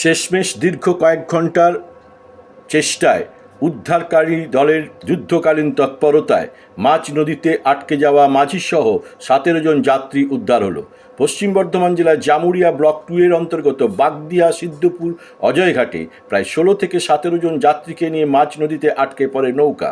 শেষমেশ দীর্ঘ কয়েক ঘণ্টার চেষ্টায় উদ্ধারকারী দলের যুদ্ধকালীন তৎপরতায় মাঝ নদীতে আটকে যাওয়া মাঝিসহ সতেরো জন যাত্রী উদ্ধার হলো। পশ্চিম বর্ধমান জেলার জামুরিয়া ব্লক টু এর অন্তর্গত বাগদিয়া সিদ্ধপুর অজয়ঘাটে প্রায় ষোলো থেকে সতেরো জন যাত্রীকে নিয়ে মাঝ নদীতে আটকে পড়ে নৌকা।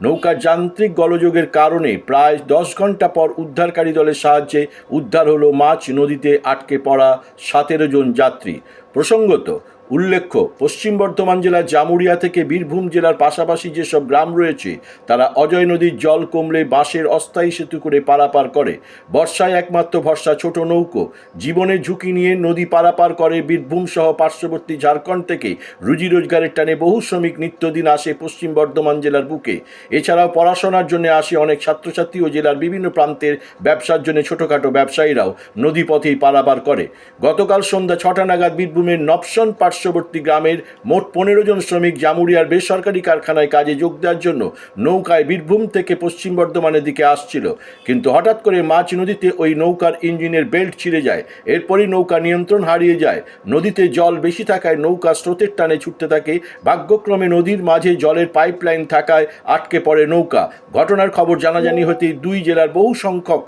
নৌকার যান্ত্রিক গলযোগের কারণে প্রায় দশ ঘণ্টা পর উদ্ধারকারী দলের সাহায্যে উদ্ধার হলো মাছ নদীতে আটকে পড়া সতেরো জন যাত্রী। প্রসঙ্গত উল্লেখ্য, পশ্চিম বর্ধমান জেলার জামুরিয়া থেকে বীরভূম জেলার পাশাপাশি যেসব গ্রাম রয়েছে, তারা অজয় নদীর জল কমলে বাঁশের অস্থায়ী সেতু করে পারাপার করে। বর্ষায় একমাত্র ভরসা ছোট নৌকো। জীবনের ঝুঁকি নিয়ে নদী পারাপার করে বীরভূম সহ পার্শ্ববর্তী ঝাড়খণ্ড থেকে রুজি রোজগারের টানে বহু শ্রমিক নিত্যদিন আসে পশ্চিম বর্ধমান জেলার বুকে। এছাড়াও পড়াশোনার জন্য আসে অনেক ছাত্রছাত্রী ও জেলার বিভিন্ন প্রান্তের ব্যবসার জন্য ছোটোখাটো ব্যবসায়ীরাও নদীপথেই পারাপার করে। গতকাল সন্ধ্যা ছটা নাগাদ বীরভূমের নবসন পার্শ্ববর্তী গ্রামের মোট পনেরো জন শ্রমিক জামুরিয়ার বেসরকারি কারখানায় কাজে যোগ দেওয়ার জন্য নৌকায় বীরভূম থেকে পশ্চিম বর্ধমানের দিকে আসছিল। কিন্তু হঠাৎ করে মাছ নদীতে ওই নৌকার ইঞ্জিনের বেল্ট ছিঁড়ে যায়। এরপরই নৌকা নিয়ন্ত্রণ হারিয়ে যায়। নদীতে জল বেশি থাকায় নৌকা স্রোতের টানে ছুটতে থাকে। ভাগ্যক্রমে নদীর মাঝে জলের পাইপলাইন থাকায় আটকে পড়ে নৌকা। ঘটনার খবর জানাজানি হতেই দুই জেলার বহু সংখ্যক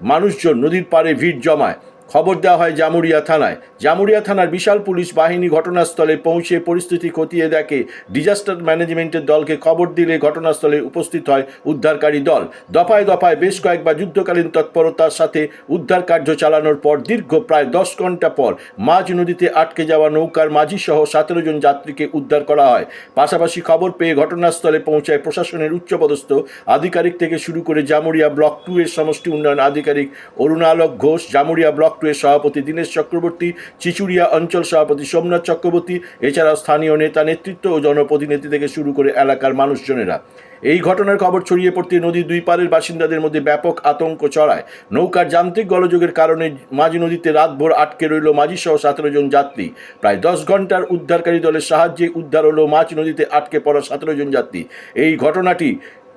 মানুষজন নদীর পাড়ে ভিড় জমায়। খবর দেওয়া হয় জামুরিয়া থানায়। জামুরিয়া থানার বিশাল পুলিশ বাহিনী ঘটনাস্থলে পৌঁছে পরিস্থিতি খতিয়ে দেখে। ডিজাস্টার ম্যানেজমেন্টের দলকে খবর দিলে ঘটনাস্থলে উপস্থিত হয় উদ্ধারকারী দল। দফায় দফায় বেশ কয়েকবার যুদ্ধকালীন তৎপরতার সাথে উদ্ধার কার্য চালানোর পর দীর্ঘ প্রায় দশ ঘণ্টা পর মাঝ নদীতে আটকে যাওয়া নৌকার মাঝি সহ সতেরো জন যাত্রীকে উদ্ধার করা হয়। পাশাপাশি খবর পেয়ে ঘটনাস্থলে পৌঁছায় প্রশাসনের উচ্চপদস্থ আধিকারিক থেকে শুরু করে জামুরিয়া ব্লক টু এর সমষ্টি উন্নয়ন আধিকারিক অরুণালক ঘোষ, জামুরিয়া ব্লক এর সভাপতি দীনেশ চক্রবর্তী, চিচুড়িয়া অঞ্চল সভাপতি সোমনাথ চক্রবর্তী, এছাড়াও স্থানীয় নেতা নেতৃত্ব ও জনপ্রতিনিধি থেকে শুরু করে এলাকার মানুষজনেরা। এই ঘটনার খবর ছড়িয়ে পড়তে নদীর দুই পারের বাসিন্দাদের মধ্যে ব্যাপক আতঙ্ক ছড়ায়। নৌকার যান্ত্রিক গলযোগের কারণে মাঝ নদীতে রাতভর আটকে রইল মাঝিসহ সতেরো জন যাত্রী। প্রায় দশ ঘণ্টার উদ্ধারকারী দলের সাহায্যে উদ্ধার হলো মাঝ নদীতে আটকে পড়া সতেরো জন যাত্রী। এই ঘটনাটি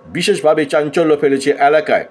বিশেষভাবে চাঞ্চল্য ফেলেছে এলাকায়।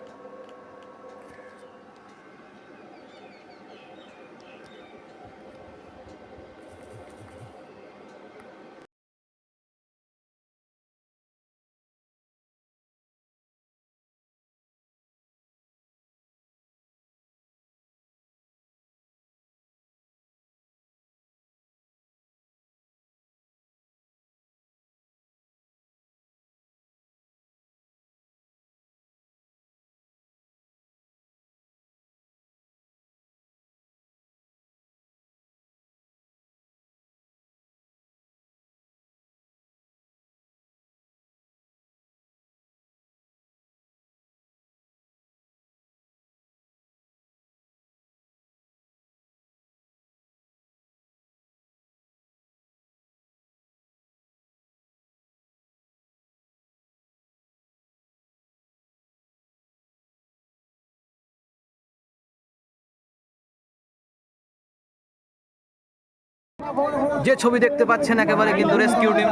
যে ছবি দেখতে পাচ্ছেন একেবারে কিন্তু রেস্কিউ টিম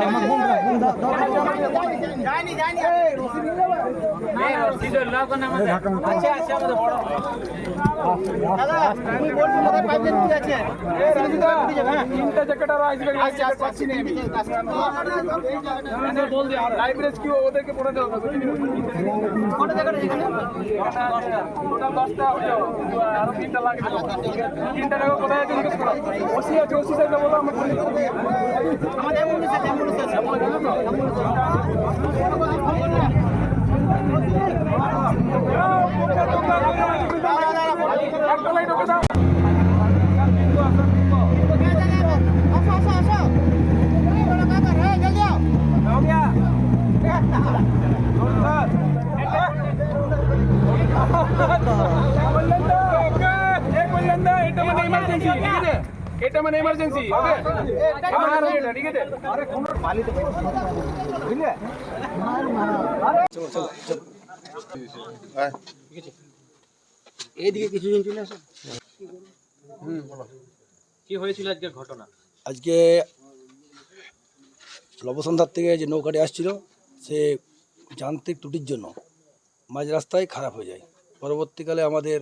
লাইব্রেরি কি ওদেরকে পড়ে দেওয়া হবে দশটা আরও তিনটা লাগে তিনটা কোথায় আছে জিজ্ঞেস করো ইমার্জেন্সি ঠিক আছে এটা মানে ইমার্জেন্সি ওকে আমার এটা ঠিক আছে বুঝলে এইদিকে কিছুজন চলে আসে কি হয়েছিল আজকে ঘটনা? আজকে লবসন্ধার থেকে যে নৌকাটি আসছিল সে যান্ত্রিক ত্রুটির জন্য মাঝ রাস্তায় খারাপ হয়ে যায়। পরবর্তীকালে আমাদের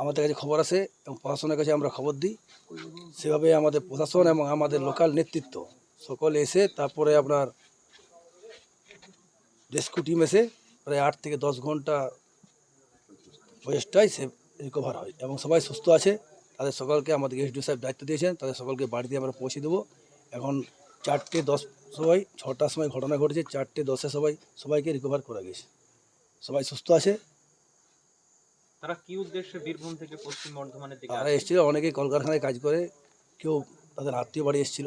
আমাদের কাছে খবর আসে এবং প্রশাসনের কাছে আমরা খবর দিই। সেভাবে আমাদের প্রশাসন এবং আমাদের লোকাল নেতৃত্ব সকলে এসে তারপরে আপনার রেস্কিউ টিম এসে প্রায় আট থেকে দশ ঘণ্টা বয়সটাই সে রিকভার হয় এবং সবাই সুস্থ আছে। তাদের সকলকে আমাদের এসডিও সাহেব দায়িত্ব দিয়েছেন। তাদের সকলকে বাড়িতে আমরা পৌঁছে দেবো। এখন চারটে দশ সবাই ছটার সময় ঘটনা ঘটেছে চারটে দশে সবাই সবাইকে রিকভার করা গেছে। সবাই সুস্থ আছে। তারা কি উদ্দেশ্যে বীরভূম থেকে পশ্চিম বর্ধমানের দিকে তারা? এসেছিল অনেকেই কলকারখানায় কাজ করে কেউ তাদের আত্মীয় বাড়ি এসেছিল।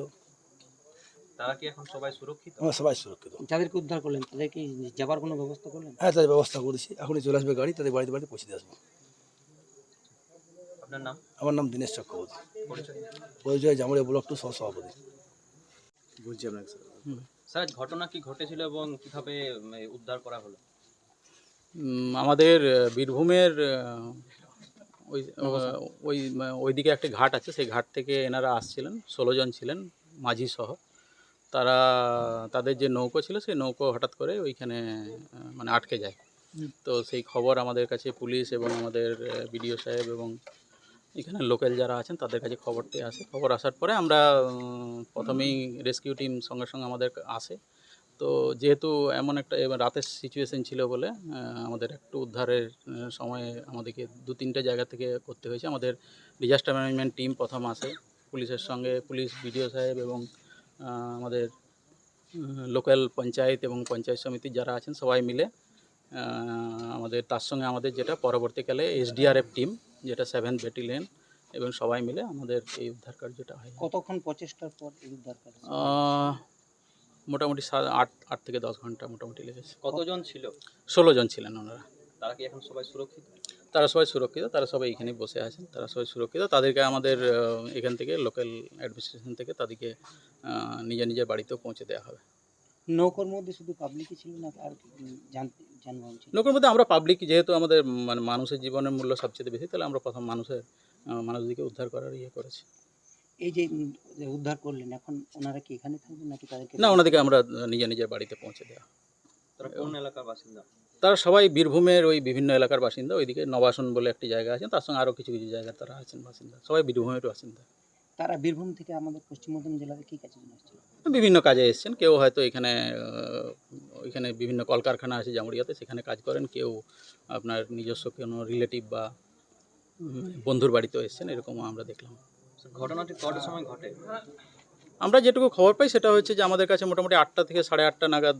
তারা কি এখন সবাই সুরক্ষিত? সবাই সুরক্ষিত। যাদেরকে উদ্ধার করলেন তাদেরকে যাবার কোনো ব্যবস্থা করলেন? হ্যাঁ তাদের ব্যবস্থা করেছি। এখনই চলে আসবে গাড়ি তাদের বাড়িতে বাড়িতে পৌঁছে দিয়ে আসব। আপনার নাম? আমার নাম দীনেশ চক্রবর্তী। পরিচয় পরিচয় জামুড়িয়া ব্লক টু সহসভাপতি। স্যার। ঘটনা কি ঘটেছিল এবং কীভাবে উদ্ধার করা হলো? আমাদের বীরভূমের ওই ওই ওইদিকে একটা ঘাট আছে। সেই ঘাট থেকে এনারা আসছিলেন ষোলো জন ছিলেন মাঝি সহ। তারা তাদের যে নৌকো ছিল সেই নৌকো হঠাৎ করে ওইখানে মানে আটকে যায়। তো সেই খবর আমাদের কাছে পুলিশ এবং আমাদের বিডিও সাহেব এবং এখানে লোকাল যারা আছেন তাদের কাছে খবরটি আসে। খবর আসার পরে আমরা প্রথমেই রেস্কিউ টিম সঙ্গে সঙ্গে আমাদের আসে। তো যেহেতু এমন একটা এবার রাতের সিচুয়েশন ছিল বলে আমাদের একটু উদ্ধারের সময় আমাদেরকে দু তিনটে জায়গা থেকে করতে হয়েছে। আমাদের ডিজাস্টার ম্যানেজমেন্ট টিম প্রথম আসে। পুলিশের সঙ্গে পুলিশ বিডিও সাহেব এবং আমাদের লোকাল পঞ্চায়েত এবং পঞ্চায়েত সমিতির যারা আছেন সবাই মিলে আমাদের তার সঙ্গে আমাদের যেটা পরবর্তীকালে এসডিআরএফ টিম যেটা সেভেন ব্যাটালিয়ন এবং সবাই মিলে আমাদের এই উদ্ধার কার্যটা হয়। কতক্ষণ প্রচেষ্টার পর এই উদ্ধার কাজ মোটামুটি আট আট থেকে দশ ঘণ্টা মোটামুটি লেগেছে। কতজন ছিল? ষোলো জন ছিলেন ওনারা। তারা কি এখন সবাই সুরক্ষিত? তারা সবাই সুরক্ষিত তারা সবাই এখানে বসে আছেন তারা সবাই সুরক্ষিত। তাদেরকে আমাদের এখান থেকে লোকাল অ্যাডমিনিস্ট্রেশন থেকে তাদেরকে নিজের নিজের বাড়িতেও পৌঁছে দেওয়া হবে। নৌকোর মধ্যে শুধু পাবলিকই ছিল না আর লোকের মধ্যে আমরা পাবলিক যেহেতু আমাদের মানে মানুষের জীবনের মূল্য সবচেয়ে বেশি তাহলে আমরা প্রথম মানুষের মানুষদেরকে উদ্ধার করার ইয়ে করেছি। এই যে উদ্ধার করলেন এখন ওনারা কি এখানে থাকবেন নাকি তাদেরকে না ওনাদেরকে আমরা নিজের নিজের বাড়িতে পৌঁছে দেওয়া তারা কোন এলাকার বাসিন্দা? তারা সবাই বীরভূমের ওই বিভিন্ন এলাকার বাসিন্দা ওইদিকে নবাসন বলে একটি জায়গা আছে তার সঙ্গে আরও কিছু কিছু জায়গায় তারা আছেন বাসিন্দা সবাই বীরভূমের বাসিন্দা। তারা বীরভূম থেকে আমাদের পশ্চিম বর্ধমান জেলাতে কি কাজে আসছিল বিভিন্ন কাজে এসেছেন কেউ হয়তো এখানে ওইখানে বিভিন্ন কলকারখানা আছে জামুড়িয়াতে সেখানে কাজ করেন কেউ আপনার নিজস্ব কোনো রিলেটিভ বা বন্ধুর বাড়িতেও এসেছেন এরকমও আমরা দেখলাম। ঘটনাটি কটার সময় ঘটে? আমরা যেটুকু খবর পাই সেটা হচ্ছে যে আমাদের কাছে মোটামুটি আটটা থেকে সাড়ে আটটা নাগাদ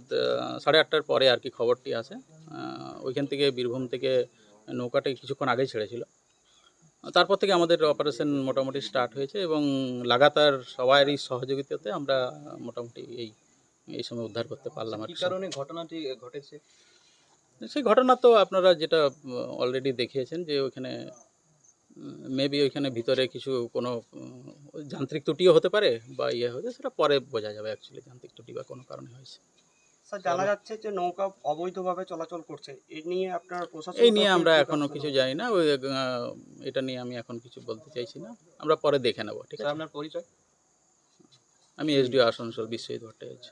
সাড়ে আটটার পরে আর কি খবরটি আসে। ওইখান থেকে বীরভূম থেকে নৌকাটা কিছুক্ষণ আগেই ছেড়েছিল। তারপর থেকে আমাদের অপারেশন মোটামুটি স্টার্ট হয়েছে এবং লাগাতার সবারই সহযোগিতাতে আমরা মোটামুটি এই এই সময় উদ্ধার করতে পারলাম আর। কারণে ঘটনাটি ঘটেছে? সেই ঘটনা তো আপনারা যেটা অলরেডি দেখিয়েছেন যে ওইখানে মেবি ওইখানে ভিতরে কিছু কোনো যান্ত্রিক ত্রুটিও হতে পারে বা ইয়ে হয়েছে সেটা পরে বোঝা যাবে অ্যাকচুয়ালি যান্ত্রিক ত্রুটি বা কোনো কারণে হয়েছে। স্যার জানা যাচ্ছে যে নৌকা অবৈধভাবে চলাচল করছে এই নিয়ে আপনার প্রশাসন এই নিয়ে আমরা এখনও কিছু জানি না ওই এটা নিয়ে আমি এখন কিছু বলতে চাইছি না। আমরা পরে দেখে নেব ঠিক আছে? আপনার পরিচয়? আমি এসডিও আসানসোল বিশ্বজিৎ ভট্টাচার্য।